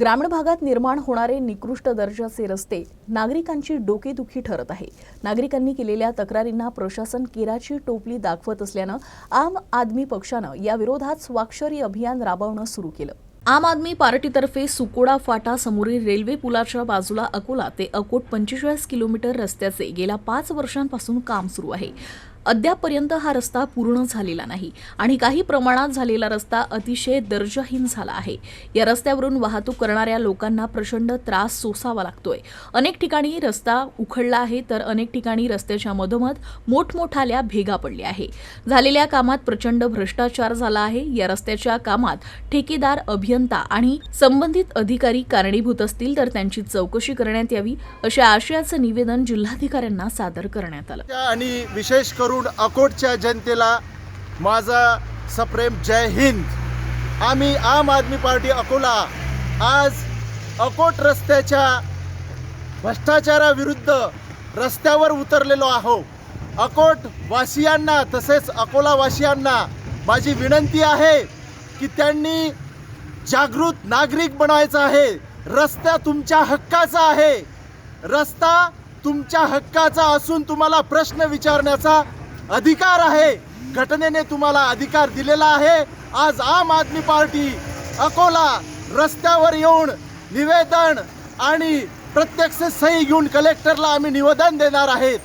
ग्रामीण भागात निर्माण होणारे निकृष्ट दर्जाचे रस्ते नागरिकांची डोकेदुखी ठरत आहे. नागरिकांनी केलेल्या तक्रारींना प्रशासन केराची टोपली दाखवत असल्यानं आम आदमी पक्षानं या विरोधात स्वाक्षरी अभियान राबवणं सुरू केलं. आम आदमी पार्टीतर्फे सुकोडा फाटा समोरील रेल्वे पुलाच्या बाजूला अकोला ते अकोट पंचेचाळीस किलोमीटर रस्त्याचे गेल्या पाच वर्षांपासून काम सुरू आहे. अद्यापपर्यंत हा रस्ता पूर्ण झालेला नाही आणि काही प्रमाणात झालेला रस्ता अतिशय दर्जाहीन झाला आहे. या रस्त्यावरून वाहतूक करणाऱ्या लोकांना प्रचंड त्रास सोसावा लागतोय. अनेक ठिकाणी रस्ता उखडला आहे तर अनेक ठिकाणी रस्त्याच्या मधोमध मोठमोठाल्या भेगा पडल्या आहे. झालेल्या कामात प्रचंड भ्रष्टाचार झाला आहे. या रस्त्याच्या कामात ठेकेदार अभियंता आणि संबंधित अधिकारी कारणीभूत असतील तर त्यांची चौकशी करण्यात यावी अशा आशयाचं निवेदन जिल्हाधिकाऱ्यांना सादर करण्यात आलं. आणि विशेष करून अकोटच्या जनतेला माझा सप्रेम जय हिंद. आम्ही आम आदमी पार्टी अकोला आज अकोट रस्त्याच्या भ्रष्टाचाराविरुद्ध रस्त्यावर उतरलेलो आहो. अकोट वासियांना तसेच अकोला वासियांना माझी विनंती आहे की त्यांनी जागृत नागरिक बनायचं आहे. रस्ता तुमच्या हक्काचा आहे. रस्ता तुमच्या हक्काचा असून तुम्हाला प्रश्न विचारण्याचा अधिकार आहे. घटनेने तुम्हाला अधिकार दिलेला आहे. आज आम आदमी पार्टी अकोला रस्त्यावर येऊन निवेदन आणि प्रत्यक्ष सही घेऊन कलेक्टरला आम्ही निवेदन देणार आहेत.